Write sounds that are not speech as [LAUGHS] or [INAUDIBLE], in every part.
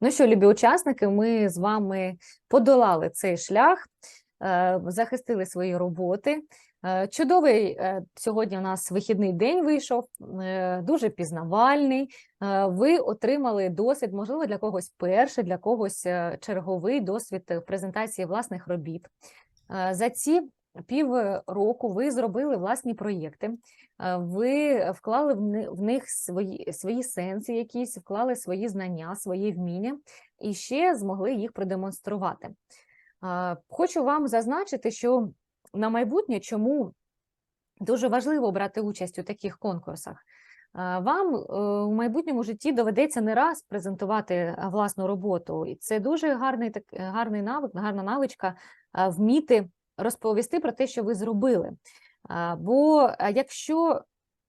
Ну що, любі учасники, ми з вами подолали цей шлях, е, захистили свої роботи. Е, Чудовий е, сьогодні у нас вихідний день вийшов, дуже пізнавальний. Ви отримали досвід, можливо, для когось перший, для когось черговий досвід презентації власних робіт. За ці півроку ви зробили власні проєкти, е, ви вклали в них свої, свої сенси якісь, вклали свої знання, свої вміння і ще змогли їх продемонструвати. Е, Хочу вам зазначити, що на майбутнє чому дуже важливо брати участь у таких конкурсах. Е, Вам у майбутньому житті доведеться не раз презентувати власну роботу, і це дуже гарний так гарний навик, гарна навичка вміти розповісти про те, що ви зробили. Бо якщо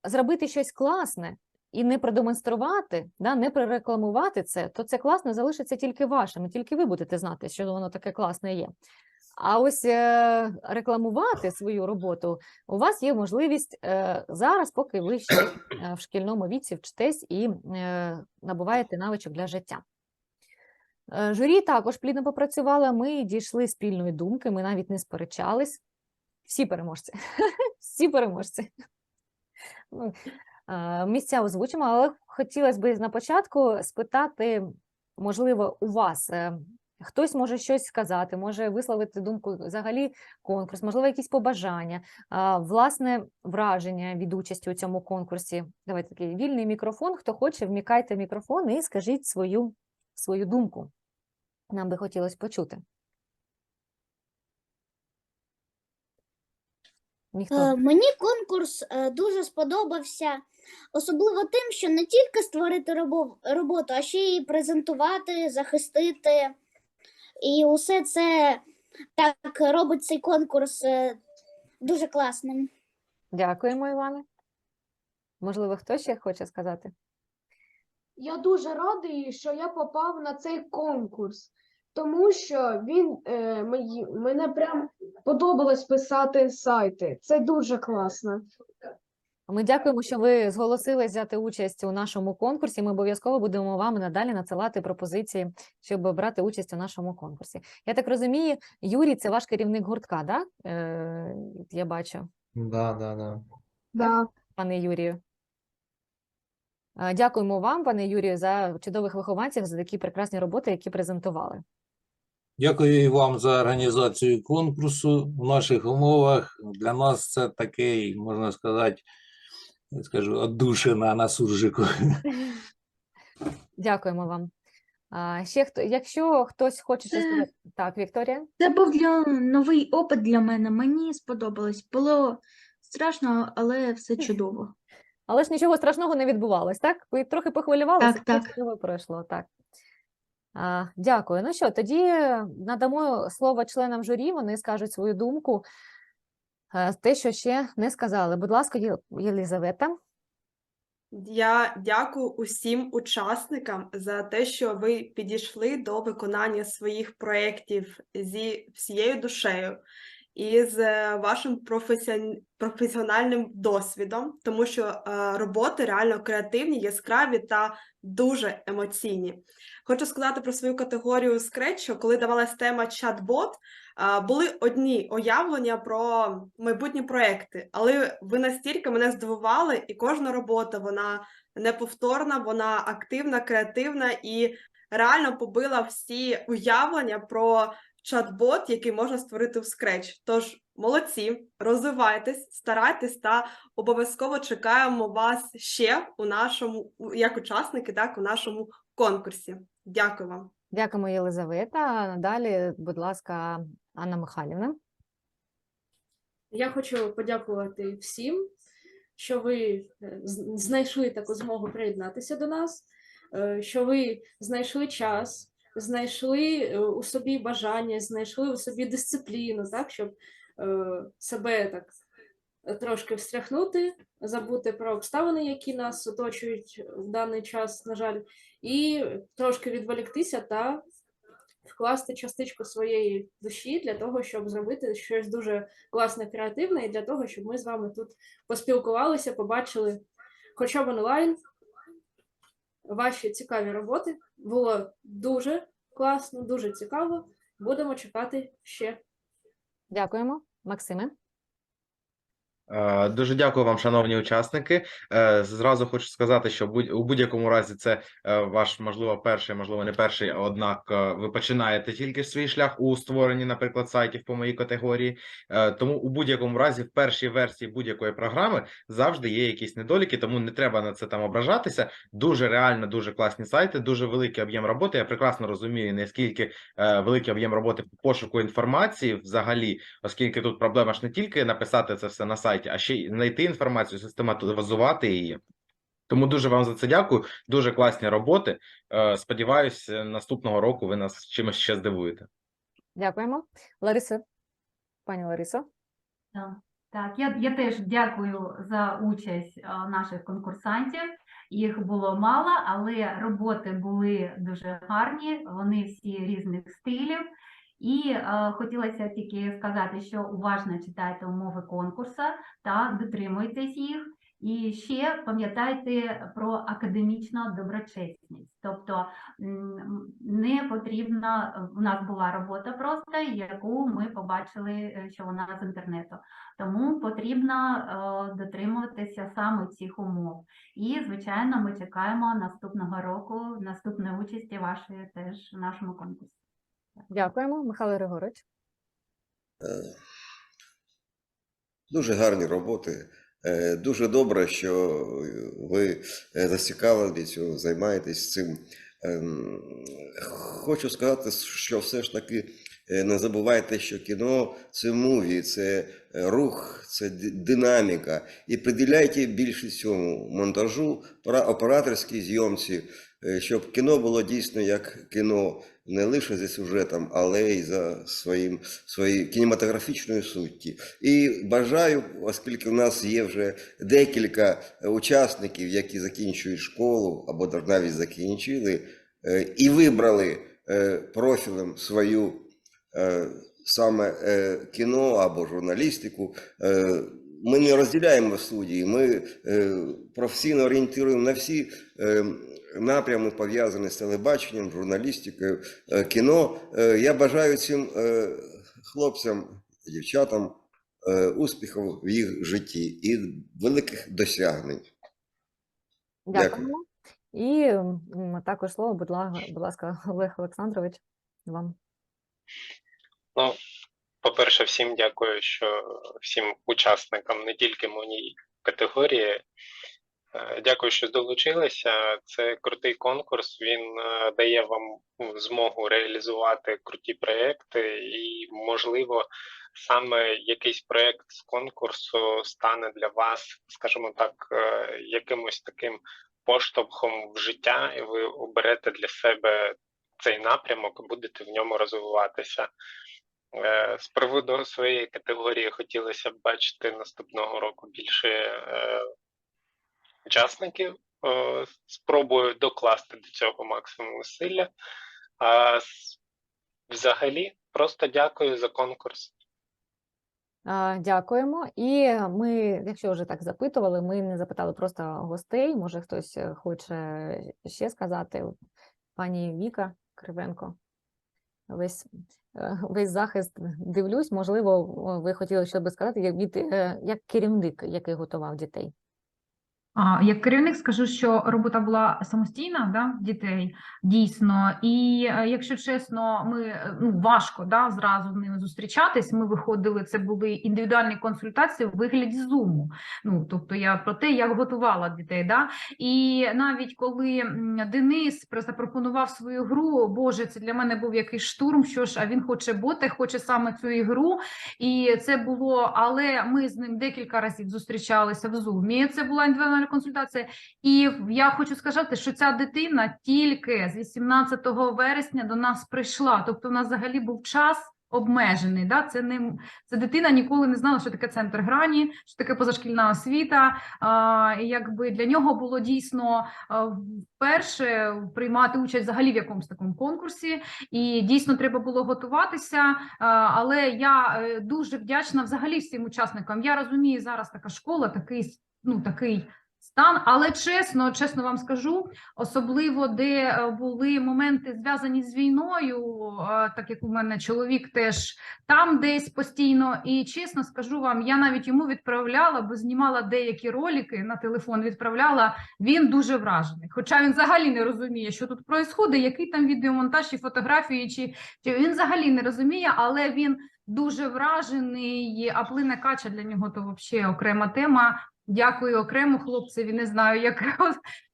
зробити щось класне і не продемонструвати, да, не прорекламувати це, то це класно залишиться тільки вашим, тільки ви будете знати, що воно таке класне є. А ось е, рекламувати свою роботу у вас є можливість е, зараз, поки ви ще е, в шкільному віці вчитесь і набуваєте навичок для життя. Е, Журі також плідно попрацювала. Ми дійшли спільної думки, ми навіть не сперечались. Всі переможці. [LAUGHS] Всі переможці. Ну, е, Місця озвучимо, але хотілося б на початку спитати, можливо, у вас. е, Хтось може щось сказати, може висловити думку взагалі конкурс, можливо, якісь побажання, власне враження від участі у цьому конкурсі. Давайте такий вільний мікрофон. Хто хоче, вмікайте мікрофон і скажіть свою, свою думку. Нам би хотілося почути. Ніхто. Е, Мені конкурс е, дуже сподобався, особливо тим, що не тільки створити роботу, а ще й презентувати, захистити. І усе це так робить цей конкурс е, дуже класним. Дякуємо, Іване. Можливо, хто ще хоче сказати? Я дуже радий, що я попав на цей конкурс, тому що він е, мені, мене прям подобалось писати сайти. Це дуже класно. Ми дякуємо, що ви зголосились взяти участь у нашому конкурсі. Ми обов'язково будемо вам надалі надсилати пропозиції, щоб брати участь у нашому конкурсі. Я так розумію, Юрій, це ваш керівник гуртка, да? Е, я бачу, Да, да, да. Да. пане Юрію. Е, Дякуємо вам, пане Юрію, за чудових вихованців, за такі прекрасні роботи, які презентували. Дякую і вам за організацію конкурсу в наших умовах. Для нас це такий, можна сказати, я скажу, отдушина на суржику. Дякуємо вам. А, ще хто, якщо хтось хоче щось Це- сказати. Так, Вікторія? Це був для новий опит для мене. Мені сподобалось. Було страшно, але все чудово. Але ж нічого страшного не відбувалось, так? Ви трохи похвилювалися, Так, все так. чудово пройшло, так. Дякую. Ну що, тоді надамо слово членам журі, вони скажуть свою думку, е, те, що ще не сказали. Будь ласка, Єлізавета. Я дякую усім учасникам за те, що ви підійшли до виконання своїх проєктів зі всією душею і з е, вашим професіон- професіональним досвідом, тому що е, роботи реально креативні, яскраві та дуже емоційні. Хочу сказати про свою категорію Scratch, що коли давалась тема чат-бот, були одні уявлення про майбутні проекти, але ви настільки мене здивували, і кожна робота вона неповторна, вона активна, креативна і реально побила всі уявлення про чат-бот, який можна створити в Scratch. Тож молодці, розвивайтесь, старайтесь та обов'язково чекаємо вас ще у нашому, як учасники, так, у нашому конкурсі. Дякую вам. Дякуємо, Єлизавета. Далі, будь ласка, Анна Михайлівна. Я хочу подякувати всім, що ви е, з- знайшли таку змогу приєднатися до нас, е, що ви знайшли час, знайшли е, у собі бажання, знайшли у собі дисципліну, так, щоб е, себе так е, трошки встряхнути, забути про обставини, які нас оточують в даний час, на жаль, і трошки відволіктися та вкласти частичку своєї душі для того, щоб зробити щось дуже класне, креативне, і для того, щоб ми з вами тут поспілкувалися, побачили хоча б онлайн ваші цікаві роботи. Було дуже класно, дуже цікаво. Будемо чекати ще. Дякуємо, Максиме. Е, Дуже дякую вам, шановні учасники. Е, Зразу хочу сказати, що будь- у будь-якому разі це е, ваш, можливо, перший, можливо, не перший, однак ви починаєте тільки свій шлях у створенні, наприклад, сайтів по моїй категорії. Тому у будь-якому разі, в першій версії будь-якої програми завжди є якісь недоліки, тому не треба на це там ображатися. Дуже реально, дуже класні сайти, дуже великий об'єм роботи. Я прекрасно розумію, наскільки великий об'єм роботи по пошуку інформації взагалі, оскільки тут проблема ж не тільки написати це все на сайті, а ще й знайти інформацію, систематизувати її. Тому дуже вам за це дякую. Дуже класні роботи. Е, Сподіваюсь, наступного року ви нас чимось ще здивуєте. Дякуємо. Лариса, пані Ларисо. Так, так, я, я теж дякую за участь наших конкурсантів. Їх було мало, але роботи були дуже гарні, вони всі різних стилів. І е, хотілося тільки сказати, що уважно читайте умови конкурсу та дотримуйтесь їх. І ще пам'ятайте про академічну доброчесність. Тобто не потрібно, у нас була робота просто, яку ми побачили, е, що вона з інтернету. Тому потрібно е, дотримуватися саме цих умов. І, звичайно, ми чекаємо наступного року, наступної участі вашої теж в нашому конкурсі. Дякуємо, Михайло Григорович. Е, Дуже гарні роботи. Е, Дуже добре, що ви е, зацікавлені цього, займаєтесь цим. Ем, Хочу сказати, що все ж таки не забувайте, що кіно це муві, це рух, це динаміка. І приділяйте більше цьому монтажу, операторській зйомці, щоб кіно було дійсно як кіно, не лише за сюжетом, але й за своїм своєю кінематографічною сутті. І бажаю, оскільки в нас є вже декілька учасників, які закінчують школу або навіть закінчили, е, і вибрали е, профілем свою е, саме кіно або журналістику. Ми не розділяємо студії, ми е, професійно орієнтуємо на всі е, напрями, пов'язані з телебаченням, журналістикою, е, кіно. Я бажаю цим хлопцям, дівчатам успіхів в їх житті і великих досягнень. Дякую. Дякуємо. І також слово, будь ласка, будь ласка, Олег Олександрович, вам. По-перше, всім дякую, що всім учасникам, не тільки моїй категорії. Е, Дякую, що долучилися. Це крутий конкурс. Він е, дає вам змогу реалізувати круті проекти, і, можливо, саме якийсь проект з конкурсу стане для вас, скажімо так, е, якимось таким поштовхом в життя, і ви оберете для себе цей напрямок будете в ньому розвиватися. Е, З приводу своєї категорії хотілося б бачити наступного року більше е, учасників. Спробую докласти до цього максимум зусилля. А взагалі, просто дякую за конкурс. Дякуємо. І ми, якщо вже так запитували, ми не запитали просто гостей. Може, хтось е, хоче ще сказати. Пані Віка Кривенко, весь, е, весь захист дивлюсь. Можливо, ви хотіли щось сказати, як е, як керівник, який готував дітей. Як керівник скажу, що робота була самостійна да, дітей, дійсно. І е, якщо чесно, ми е, ну, важко да, зразу з ними зустрічатись. Ми виходили, це були індивідуальні консультації у вигляді зуму. Ну, тобто я про те, як готувала дітей. Да? І навіть коли Денис запропонував свою гру, Боже, це для мене був якийсь штурм. Що ж, а він хоче боти, хоче саме цю ігру. І це було, але ми з ним декілька разів зустрічалися в Зумі. Це була індивідуальна консультація. І я хочу сказати, що ця дитина тільки з 18 вересня до нас прийшла. Тобто, у нас взагалі був час. Обмежений, да, це не це дитина ніколи не знала, що таке центр грані, що таке позашкільна освіта. А, якби для нього було дійсно вперше приймати участь взагалі в якомусь такому конкурсі, і дійсно треба було готуватися. А, Але я е, дуже вдячна взагалі всім учасникам. Я розумію, зараз така школа, такий ну такий стан. Але чесно, чесно вам скажу, особливо де е, були моменти зв'язані з війною, е, так як у мене чоловік теж там десь постійно. І чесно скажу вам, я навіть йому відправляла, бо знімала деякі ролики на телефон. Відправляла. Він дуже вражений. Хоча він взагалі не розуміє, що тут відбувається, який там відеомонтаж і фотографії, чи, чи він взагалі не розуміє, але він дуже вражений. А плине кача для нього то взагалі окрема тема. Дякую окремо хлопцеві. Не знаю, як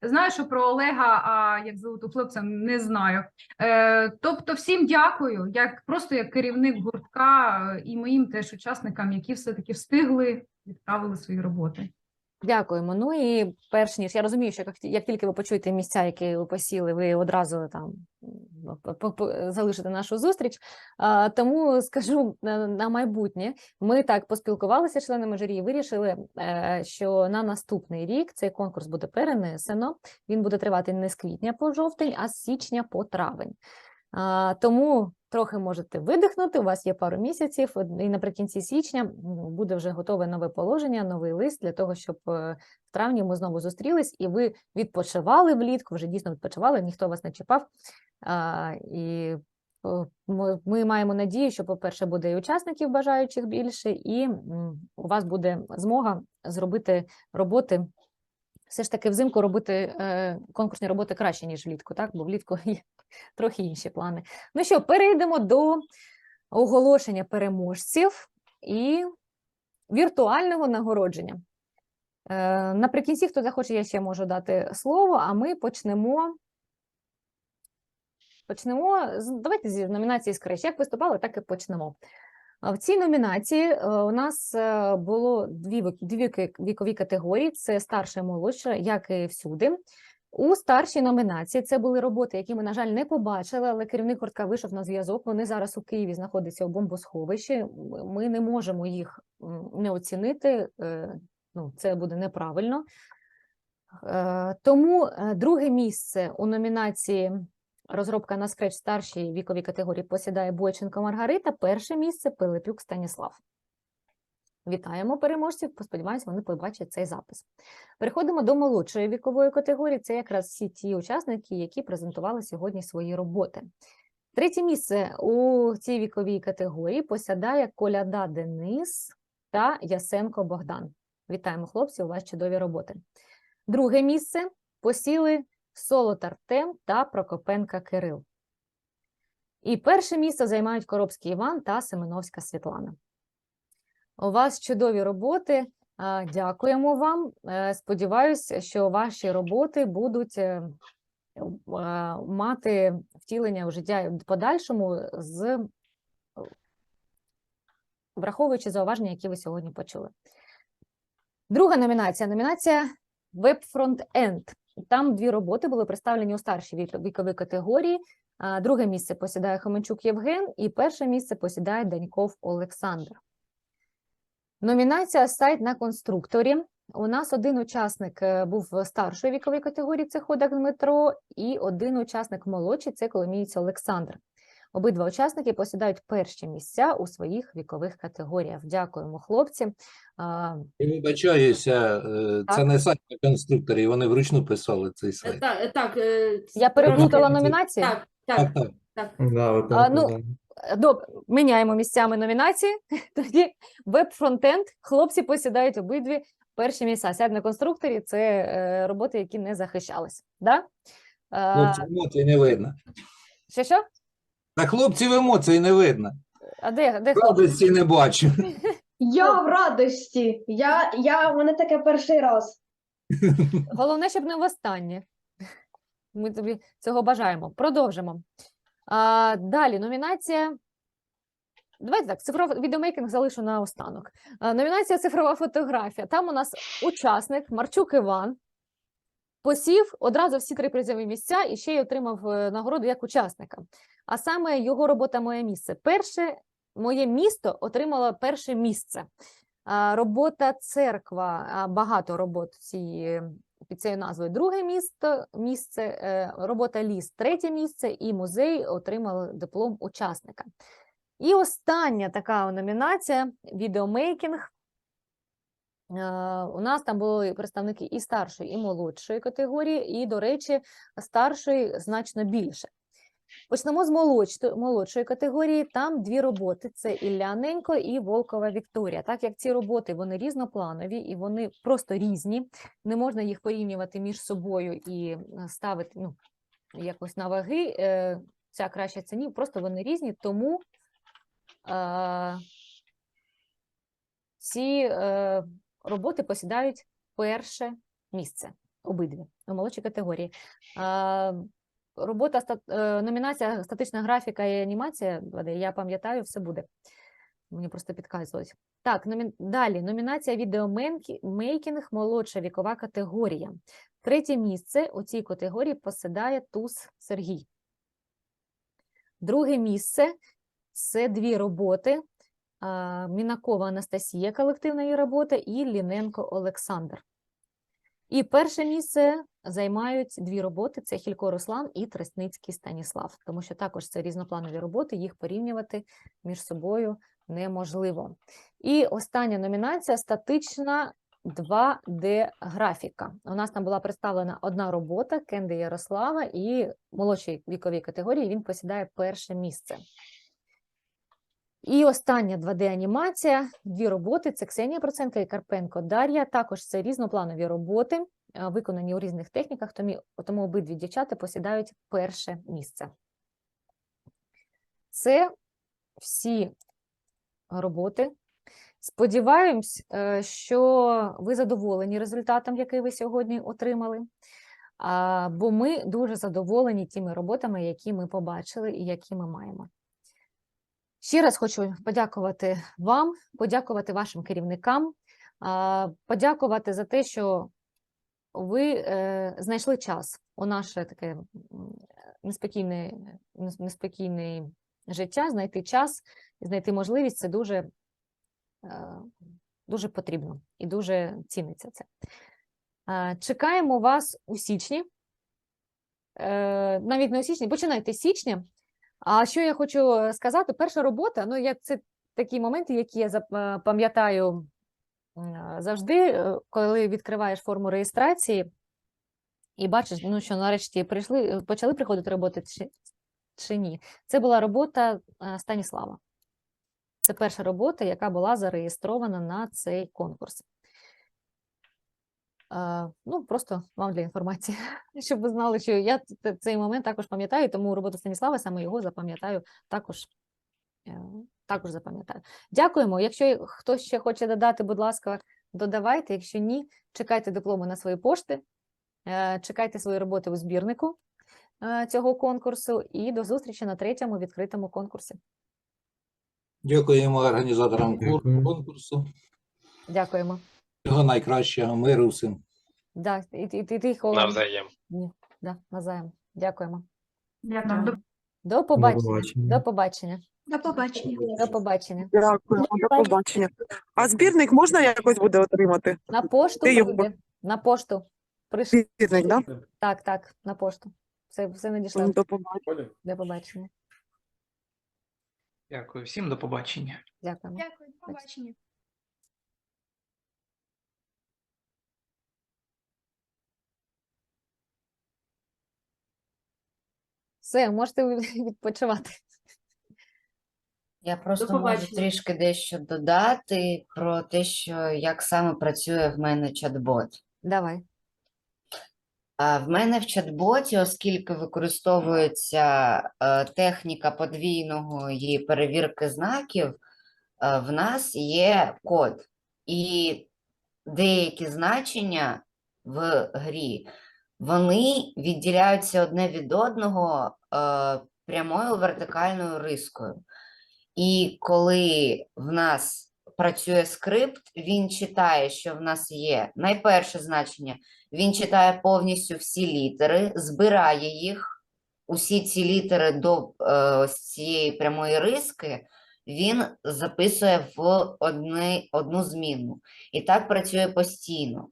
знаю, що про Олега, а як звуть у хлопця, не знаю. Е, тобто, всім дякую, як просто як керівник гуртка е, і моїм теж учасникам, які все-таки встигли відправили свої роботи. Дякуємо. Ну і перш ніж я розумію, що як, тільки ви почуєте місця, які ви посіли, ви одразу там залишите нашу зустріч. Тому скажу на, на майбутнє. Ми так поспілкувалися з членами журі і вирішили, е, що на наступний рік цей конкурс буде перенесено. Він буде тривати не з квітня по жовтень, а з січня по травень. Тому трохи можете видихнути. У вас є пару місяців, і наприкінці січня буде вже готове нове положення, новий лист для того, щоб е, в травні ми знову зустрілись, і ви відпочивали влітку, вже дійсно відпочивали, ніхто вас не чіпав. І ми маємо надію, що, по-перше, буде і учасників бажаючих більше, і у вас буде змога зробити роботи. Все ж таки взимку робити е, конкурсні роботи краще, ніж влітку, так? Бо влітку [LAUGHS] є трохи інші плани. Ну що, перейдемо до оголошення переможців і віртуального нагородження. Е, наприкінці, хто захоче, я ще можу дати слово, а ми почнемо. Почнемо з давайте зі номінації «Скрещ». Як виступали, так і почнемо. В цій номінації е, у нас е, було дві, дві вікові категорії: це старша і молодша, як і всюди. У старшій номінації це були роботи, які ми, на жаль, не побачили, але керівник гуртка вийшов на зв'язок. Вони зараз у Києві знаходяться у бомбосховищі. Ми не можемо їх не оцінити. е, Ну, це буде неправильно. Тому друге місце у номінації розробка на скреч старшій віковій категорії посідає Бойченко Маргарита. Перше місце Пилипюк Станіслав. Вітаємо переможців. Сподіваюся, вони побачать цей запис. Переходимо до молодшої вікової категорії. Це якраз всі ті учасники, які презентували сьогодні свої роботи. Третє місце у цій віковій категорії посідає Коляда Денис та Ясенко Богдан. Вітаємо, хлопці, у вас чудові роботи. Друге місце посіли Солод Артем та Прокопенка Кирил. І перше місце займають Коробський Іван та Семеновська Світлана. У вас чудові роботи. Дякуємо вам. Е, Сподіваюся, що ваші роботи будуть е, е, мати втілення в життя в подальшому з враховуючи зауваження, які ви сьогодні почули. Друга номінація номінація Web Front-End. Там дві роботи були представлені у старшій віковій категорії. Друге місце посідає Хоменчук Євген, і перше місце посідає Даньков Олександр. Номінація сайт на конструкторі. У нас один учасник е, був старшої вікової категорії, це Ходак Дмитро, і один учасник молодший це Коломієць Олександр. Обидва учасники посідають перші місця у своїх вікових категоріях. Дякуємо, хлопці. Я вибачаюся, е, це Так. не сайт на конструкторі, вони вручну писали цей сайт. Так, так, е, Я переплутала номінації. так, Так, так, так. так. А, ну, Добре, міняємо місцями номінації. [LAUGHS] Тоді веб-фронтенд. Хлопці посідають обидві перші місця. Сядь на конструкторі це е, роботи, які не захищались. Да? Е, емоцій не видно. що що? Та хлопців емоцій не видно. А де, де? Радості не бачу. Я в радості. Я, я, у мене таке перший раз. Головне, щоб не востаннє. Ми тобі цього бажаємо. Продовжимо. А, далі номінація. Давайте так, цифровий відеомейкінг залишу на останок. А, номінація цифрова фотографія. Там у нас учасник Марчук Іван посів одразу всі три призові місця і ще й отримав е, нагороду як учасника. А саме його робота Моє місце. Перше моє місто отримало перше місце. Робота церква, багато робот цієї під цією назвою друге місто, місце, е, робота ліс третє місце, і музей отримали диплом учасника. І остання така номінація відеомейкінг. у нас там були представники і старшої, і молодшої категорії, і, до речі, старшої значно більше. Почнемо з молодшої, категорії. Там дві роботи: це Ілляненко і Волкова Вікторія. Так як ці роботи вони різнопланові і вони просто різні, не можна їх порівнювати між собою і е, ставити ну, якось на ваги. е, Ця краще ціні, просто вони різні, тому е, ці е, роботи посідають перше місце обидві у молодшій категорії. Е, робота е, номінація статична графіка і анімація. Я пам'ятаю, все буде. Мені просто підказувалось. Так, номі... далі номінація відеомейкінг, молодша вікова категорія. Третє місце у цій категорії посідає Туз Сергій. Друге місце це дві роботи. Мінакова Анастасія, колективна її робота, і Ліненко Олександр. І перше місце займають дві роботи: це Хілько Руслан і Тресницький Станіслав, тому що також це різнопланові роботи, їх порівнювати між собою неможливо. І остання номінація статична 2D-графіка. У нас там була представлена одна робота Кенди Ярослава, і молодшій віковій категорії він посідає перше місце. І остання 2D-анімація, дві роботи це Ксенія Проценко і Карпенко Дар'я. Також це різнопланові роботи, е, виконані у різних техніках, тому, тому обидві дівчата посідають перше місце. Це всі роботи. Сподіваємось, е, що ви задоволені результатом, який ви сьогодні отримали. Бо ми дуже задоволені тими роботами, які ми побачили і які ми маємо. Ще раз хочу подякувати вам, подякувати вашим керівникам, подякувати за те, що ви е, знайшли час у наше таке неспокійне, неспокійне життя, знайти час знайти можливість це дуже, е, дуже потрібно і дуже ціниться це. Чекаємо вас у січні. Е, Навіть не у січні, починайте з січня. А що я хочу е, сказати? Перша робота, ну як це такі моменти, які я е, пам'ятаю е, завжди, коли відкриваєш форму реєстрації і бачиш, ну що нарешті прийшли, почали приходити роботи чи, чи ні. Це була робота Станіслава. Це перша робота, яка була зареєстрована на цей конкурс. Ну, просто вам для інформації, [LAUGHS] щоб ви знали, що я цей момент також пам'ятаю, тому роботу Станіслава саме його запам'ятаю також, е, також запам'ятаю. Дякуємо. Якщо хтось ще хоче додати, будь ласка, додавайте. Якщо ні, чекайте дипломи на свої пошти, е, чекайте свої роботи у збірнику е, цього конкурсу і до зустрічі на третьому відкритому конкурсі. Дякуємо організаторам Дякую. конкурсу. Дякуємо. Всього найкращого, миру всім. Да, і, і, і тихо. Навзаєм. Да, навзаєм. Дякуємо. Дякую. До До побачення. побачення. До побачення. До побачення. До побачення. Дякую, до побачення. А збірник можна якось буде отримати? На пошту Де його? прийде. На пошту. Прийшли. Збірник, да? Так, так, на пошту. Все, все надійшло. До побачення. До побачення. Дякую всім, до побачення. Дякуємо. Дякую, до побачення. Все, можете [LAUGHS] відпочивати. Я просто можу трішки дещо додати про те, що як саме працює в мене чат-бот. Давай. А в мене в чат-боті, оскільки використовується е, техніка подвійного і перевірки знаків, е, в нас є код. І деякі значення в грі, вони відділяються одне від одного е, прямою вертикальною рискою. І коли в нас працює скрипт, він читає, що в нас є найперше значення, він читає повністю всі літери, збирає їх, усі ці літери до е, цієї прямої риски, він записує в одни, одну змінну. І так працює постійно.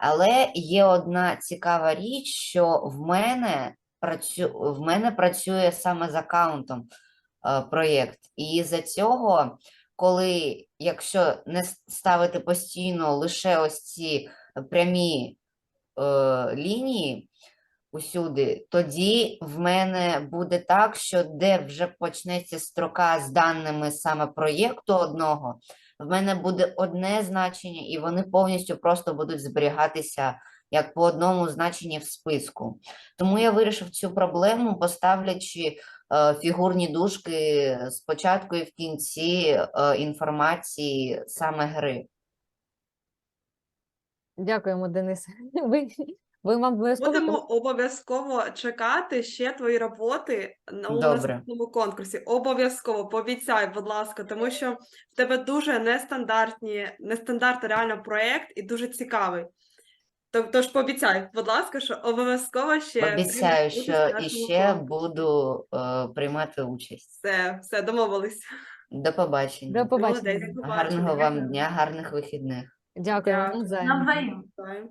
Але є одна цікава річ, що в мене, працю... в мене працює саме з аккаунтом е, проєкт. І за цього, коли, якщо не ставити постійно лише ось ці прямі е, лінії усюди, тоді в мене буде так, що де вже почнеться строка з даними саме проєкту одного, в мене буде одне значення, і вони повністю просто будуть зберігатися як по одному значенні в списку. Тому я вирішив цю проблему, поставлячи е, фігурні дужки спочатку і в кінці е, інформації саме гри. Дякуємо, Денис. Ви, ви вам обов'язково Будемо обов'язково чекати ще твої роботи на у Добре. наступному конкурсі. Обов'язково пообіцяй, будь ласка, тому що в тебе дуже нестандартні, нестандартний реально проєкт і дуже цікавий. Тож пообіцяй, будь ласка, що обов'язково ще Обіцяю, що нашому іще конкурсі. буду е, приймати участь. Все, все, домовились. До побачення. до побачення. Молодець, до побачення. Гарного вам дня, гарних вихідних. Дякуємо Дякую. навзаєм. Навзаєм.